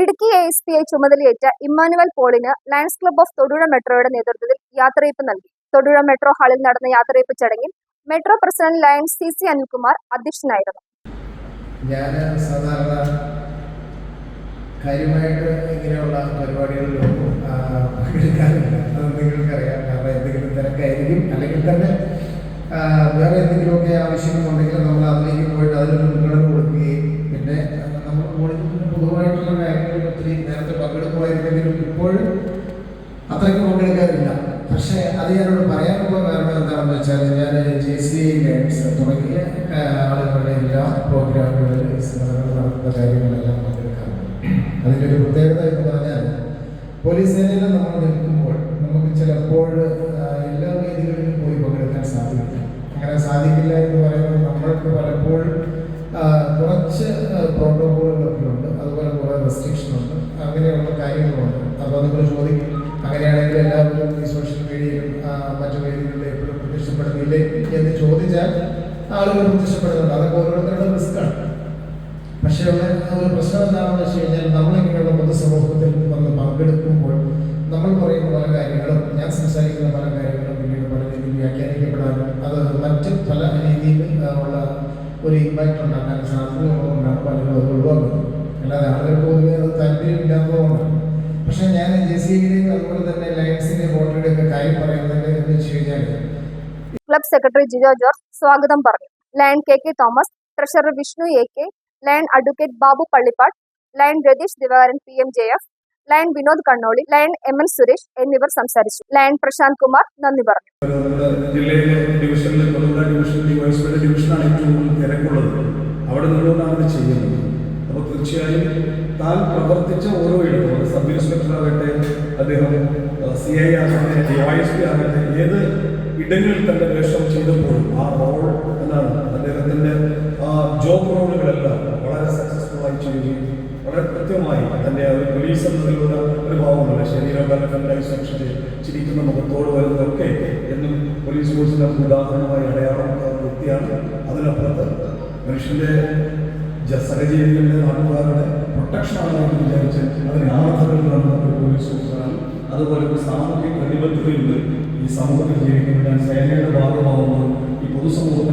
Idukki A S P I ചുമതലയേറ്റ Emmanuel പോളിന് Lions Club of Thodupuzha മെട്രോയുടെ നേതൃത്വത്തിൽ യാത്രയപ്പ് നൽകി. തൊടുപുഴ മെട്രോ ഹാളിൽ നടന്ന യാത്രയപ്പ് ചടങ്ങിൽ Metro president Lions C C Anilkumar അധ്യക്ഷനായിരുന്നു. ഞാൻ സാധാരണ കാര്യമായിട്ട് ഇങ്ങനെയുള്ള പരിപാടികളിലൊന്നും പങ്കെടുക്കാറില്ല. അത് നിങ്ങൾക്കറിയാം. കാരണം എന്തെങ്കിലും തിരക്കായിരിക്കും. അല്ലെങ്കിൽ തന്നെ വേറെ എന്തെങ്കിലുമൊക്കെ ആവശ്യങ്ങളുണ്ടെങ്കിൽ നമ്മൾ അതിലേക്ക് ഞാനോട് പറയാൻ കാരണം എന്താണെന്ന് വെച്ചാൽ ഞാൻ ജെ സി ഗൈഡ്സ് തുടങ്ങിയ ആളുകളുടെ എല്ലാ പ്രോഗ്രാമുകളിലും നടക്കുന്ന കാര്യങ്ങളെല്ലാം പങ്കെടുക്കാറുണ്ട് അതിന്റെ ഒരു പ്രത്യേകത എന്ന് പറഞ്ഞാൽ പോലീസ് സേനയിൽ നമ്മൾ നിൽക്കുമ്പോൾ നമുക്ക് ചിലപ്പോൾ ആളുകൾ പ്രത്യക്ഷപ്പെടുന്നുണ്ട്. അതൊക്കെ ഓരോരുത്തരുടെ റിസ്ക്കാണ് പക്ഷേ ഒരു പ്രശ്നം എന്താണെന്ന് വെച്ച് കഴിഞ്ഞാൽ നമ്മളിങ്ങനെയുള്ള പൊതുസമൂഹത്തിൽ വന്ന് പങ്കെടുക്കുമ്പോൾ നമ്മൾ പറയുന്ന പല കാര്യങ്ങളും ഞാൻ സംസാരിക്കുന്ന പല കാര്യങ്ങളും പിന്നീട് പല രീതിയിൽ വ്യാഖ്യാനിക്കപ്പെടാനും അത് മറ്റ് പല രീതിയിൽ ഉള്ള ഒരു ഇമ്പാക്റ്റ് ഉണ്ടാക്കാൻ സാധ്യതയുള്ളതുകൊണ്ടാണ് പലരും അത് ഒഴിവാക്കുന്നത്. അല്ലാതെ ആളുകൾക്ക് പൊതുവെ അത് താല്പര്യമില്ലാത്തതുകൊണ്ടാണ്. പക്ഷേ ഞാൻ ജെ സി ബിയുടെയും അതുപോലെ തന്നെ ലയൻസിന്റെ വോട്ടറുടെ ഒക്കെ കാര്യം പറയുന്നത് എന്ന് വെച്ച് കഴിഞ്ഞാൽ ക്ലബ് സെക്രട്ടറി ജിജോ ജോർജ് സ്വാഗതം പറഞ്ഞു. Lion K K Thomas treasurer Vishnu A K Lion advocate Babu Pallippad Lion Ratheesh Divakaran P M J F Lion Vinod Kannoli Lion M N Suresh എന്നിവർ സംസാരിച്ചു. ലയൺ പ്രശാന്ത് കുമാർ നന്ദി പറഞ്ഞു. ജില്ലയിലെ ഡിവിഷനിൽ ഡിവിഷനിൽ ഡിവിഷനാണ് ഏറ്റവും തിരക്കുള്ളത്. അവിടെ നിന്നുകൊണ്ടാണ് ചെയ്യുന്നത്. അപ്പോൾ തീർച്ചയായും താൻ പ്രവർത്തിച്ച ഓരോ ഇടത്തും സബ് ഇൻസ്പെക്ടർ ആകട്ടെ അദ്ദേഹം സി ഐ ആകട്ടെ ഡി വൈ എസ് പി ആകട്ടെ ഏത് ഇടങ്ങളിൽ തന്റെ വേഷം ചെയ്തപ്പോൾ ആ റോൾ എന്നാണ് അദ്ദേഹത്തിന്റെ ആ ജോബ് റോളുകളെല്ലാം വളരെ സക്സസ്ഫുൾ ആയി ചെയ്യുകയും വളരെ കൃത്യമായി തന്റെ ഒരു പോലീസ് എന്നതിലുള്ള ഒരു ഭാവമുണ്ട് ശരീരകാലം സൂക്ഷിച്ച് ചിരിക്കുന്ന മുഖത്തോട് വരുന്നതൊക്കെ എന്നും പോലീസ് ഫോഴ്സിന്റെ ഉദാഹരണമായി അടയാളമുള്ള വ്യക്തിയാണ്. അതിനപ്പുറത്ത് മനുഷ്യന്റെ സഹജീവികളുടെ നാട്ടുകാരുടെ പ്രൊട്ടക്ഷൻ ആണെന്ന് വിചാരിച്ച് അതിന് ആർദ്ധതകൾ നടന്ന ഒരു പോലീസ് ഓഫീസറാണ് അതുപോലെ ഒരു സാമൂഹിക പ്രതിബദ്ധതയുണ്ട്. ഈ സമൂഹത്തിൽ ഞാൻ സേനയുടെ ഭാഗമാകുമ്പോൾ ഈ പൊതുസമൂഹത്തിന്റെ